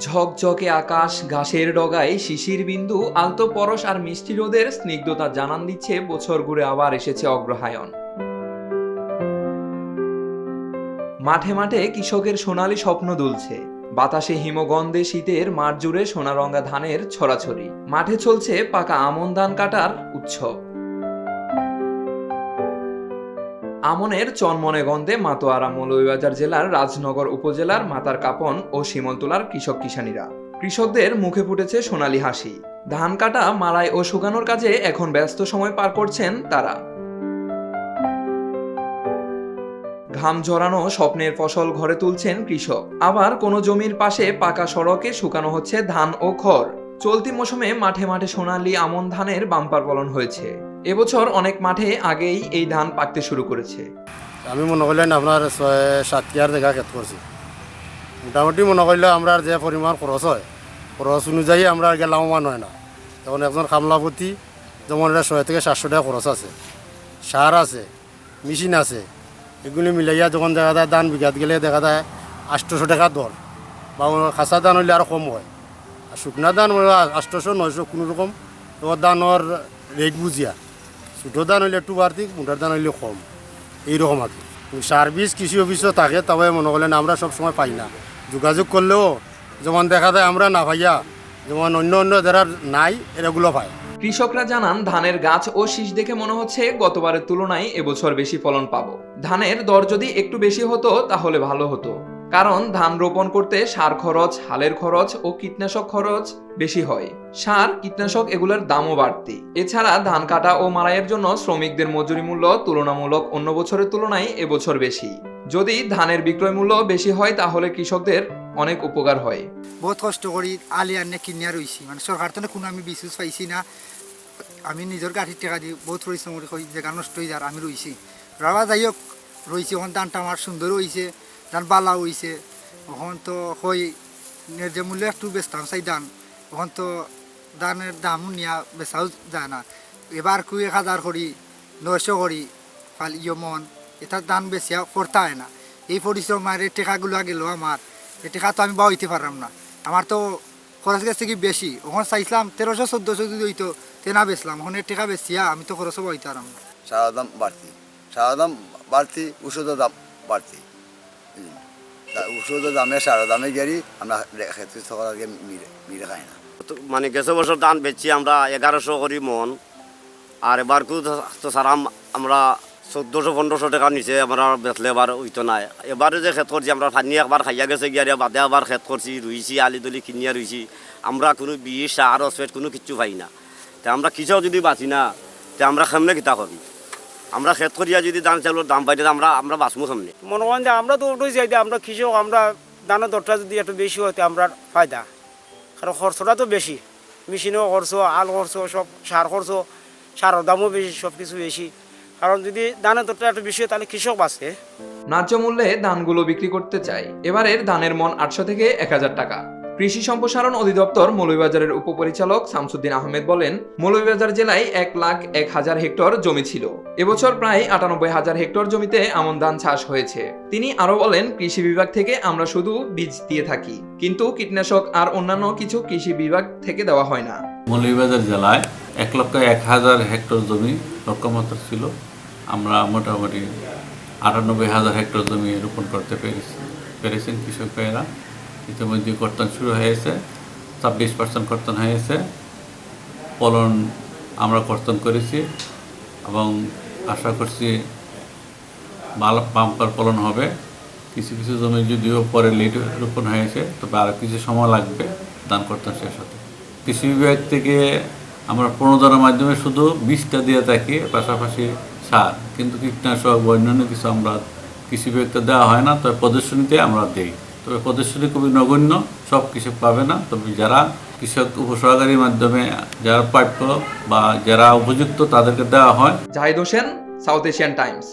ঝকঝকে আকাশ, ঘাসের ডগায় শিশির বিন্দু, আলতো পরশ আর মিষ্টি রোদের স্নিগ্ধতা জানান দিচ্ছে বছর ঘুরে আবার এসেছে অগ্রহায়ণ। মাঠে মাঠে কৃষকের সোনালি স্বপ্ন দুলছে। বাতাসে হিমগন্ধে শীতের মাঠ জুড়ে সোনারঙ্গা ধানের ছড়াছড়ি। মাঠে চলছে পাকা আমন ধান কাটার উৎসব। আমনের চনমনে গন্ধে মাতোয়ারা, মৌলভীবাজার জেলার রাজনগর উপজেলার মাতার কাপন ও শিমলতলার কৃষক কিষানীরা। কৃষকদের মুখে ফুটেছে সোনালী হাসি। ধান কাটা মাড়াই ও শুকানোর কাজে এখন ব্যস্ত সময় পার করছেন তারা। ঘাম ঝরানো স্বপ্নের ফসল ঘরে তুলছেন কৃষক। আবার কোনো জমির পাশে পাকা সড়কে শুকানো হচ্ছে ধান ও খড়। চলতি মৌসুমে মাঠে মাঠে সোনালী আমন ধানের বাম্পার ফলন হয়েছে। এবছর অনেক মাঠে আগেই এই ধান পাকতে শুরু করেছে। আমি মনে করলেন আপনার ছয়, সাত কেয়ার জায়গা খেত করছি। মোটামুটি মনে করলে আমরা যে পরিমাণ খরচ হয়, খরচ অনুযায়ী আমরা আগে লাভবান হয় না। তখন একজন খামলাপতি যেমন এটা ছয় থেকে সাতশো টাকা খরচ আছে। সার আছে, মেশিন আছে, এগুলি মিলাইয়া যখন দেখা যায় ধান বিঘাত গেলে দেখা যায় আটশোশো টাকা দর। বা খাসা ধান হইলে আরও কম হয়। শুকনা ধান আটশোশো নয়শো কোনো রকম। তোমার ধানের রেট বুঝিয়া ছোটো ধান হইলে একটু বাড়তি মোটার ধান হইলে কম। এইরকম আর কি সার্ভিস কৃষি অফিসও থাকে, তবে মনে করলেন আমরা সব সময় পাই না। যোগাযোগ করলেও যেমন দেখা যায় আমরা না পাইয়া, যেমন অন্য অন্য যারা নাই এরাগুলো পায়। কৃষকরা জানান, ধানের গাছ ও শীষ দেখে মনে হচ্ছে গতবারের তুলনায় এবছর বেশি ফলন পাবো। ধানের দর যদি একটু বেশি হতো, তাহলে ভালো হতো। কারণ ধান রোপণ করতে সার খরচ, হালের খরচ ও কীটনাশক খরচ বেশি হয়। সার, কীটনাশক এগুলোর দামও বাড়তি। এছাড়া ধান কাটা ও মারাইয়ের জন্য শ্রমিকদের মজুরি মূল্য তুলনামূলক অন্য বছরের তুলনায় এবছর বেশি। যদি ধানের বিক্রয় মূল্য বেশি হয়, তাহলে কৃষকদের অনেক উপকার হয়। বহুত কষ্ট করি, আলি আনে কিনিয়া রইছি। মানে সরকার তো কোনো আমি বিশুজ পাইছি না। আমি নিজের গাঠির টাকা দিয়ে বহুত পরিশ্রম করে জায়গা নষ্ট হয়ে যার আমি রইছি রাবা যাই হোক রইছি ওখান ধানটা আমার সুন্দর হয়েছে ধান বালা হয়েছে ওখান তো হই যে মূল্য একটু বেচতাম, চাই ধান। ওখান তো ধানের দামও নিয়া বেচাও যায় না। এবার কু এক হাজার করি, নয়শো করি ফাল ইয় মন, এটা ধান বেচিয়া করতে হয় না। এই পরিশ্রম আর এই টেকাগুলো গেল আমার, এই টেকা তো আমি বাড়াইতে পারলাম না। আমার তো খরচ গেছে কি বেশি? ওখানে চাইছিলাম তেরোশো, চোদ্দোশো যদি হইতো তে না বেচলাম ওখানে টেকা বেচিয়া আমি তো খরচও বাড়াইতে পারলাম না। সারা দাম বাড়তি। সারা দাম বাড়তি ওষুধের দাম বাড়তি? ওষুধের দামে সারা দামে গেরি আমরা খেতে সকালকে মিলে মিলে খাই না। মানে গেছে বছর ধান বেচছি আমরা এগারোশো করি মন, আর এবার তো সারা আমরা চোদ্দোশো, পনেরোশো টাকা নিচে আমরা বেচলে এবার ওইতো নাই এবারে যে খেত করছি, আমরা ফানি একবার খাইয়া গেছে গিয়ে বাদে আবার খেত করছি, রুইছি, আলি দলি কিনিয়া রুইছি। আমরা কোনো বিষ, সার অসপেট কোনো কিচ্ছু পাই না। তা আমরা কৃষক যদি বাঁচি না, তে আমরা সামনে কিতা করি আমরা খেত করিয়া যদি ধান চাউলের দাম পাই আমরা আমরা বাঁচবো সামনে। মনে করেন যে আমরা তো ওটাই চাই আমরা কৃষক আমরা দানের দরটা যদি একটু বেশি হতে আমরা ফায়দা। কারণ খরচটা তো বেশি। মেশিনেও খরচ আল খরচ সব সার খরচ সারের দামও বেশি সব কিছু বেশি। কারণ যদি দানের দরটা একটু বেশি হয় তাহলে কৃষক বাঁচে। ন্যায্য মূল্যে ধানগুলো বিক্রি করতে চাই। এবারের ধানের মন আটশো থেকে এক হাজার টাকা। কৃষি সম্প্রসারণ অধিদপ্তর মৌলভীবাজারের উপপরিচালক শামসুদ্দিন আহমেদ বলেন, মৌলভীবাজার জেলায় এক লাখ এক হাজার হেক্টর জমি ছিল। এবছর প্রায় আটানব্বই হাজার হেক্টর জমিতে আমন ধান চাষ হয়েছে। তিনি আরও বলেন, কৃষি বিভাগ থেকে আমরা শুধু বীজ দিয়ে থাকি, কিন্তু কীটনাশক আর অন্যান্য কিছু কৃষি বিভাগ থেকে দেওয়া হয় না। মৌলভীবাজার জেলায় এক লক্ষ এক হাজার হেক্টর জমি লক্ষ্যমাত্রা ছিল। আমরা মোটামুটি আটানব্বই হাজার হেক্টর জমি রোপণ করতে পেরেছি, পেরেছেন কৃষক ভাইয়েরা। ইতিমধ্যে কর্তন শুরু হয়েছে, ছাব্বিশ পার্সেন্ট কর্তন হয়েছে। ফলন আমরা কর্তন করেছি এবং আশা করছি ভালো বাম্পার ফলন হবে। কিছু কিছু জমি যদিও পরে লেট রোপণ হয়েছে, তবে আরও কিছু সময় লাগবে দান কর্তন শেষ হতে। কৃষি বিভাগ থেকে আমরা প্রণোদনার মাধ্যমে শুধু বীজটা দিয়ে থাকি, পাশাপাশি সার, কিন্তু কীটনাশক বা অন্যান্য কিছু আমরা কৃষি বিভাগকে দেওয়া হয় না, তবে প্রদর্শনীতে আমরা দেই। তবে প্রদর্শনী খুবই নগণ্য, সব কৃষক পাবে না। তবে যারা কৃষক উপসহকারীর মাধ্যমে যারা প্রাপ্য বা যারা উপযুক্ত তাদেরকে দেওয়া হয়। Zahid Hossain, South Asian Times.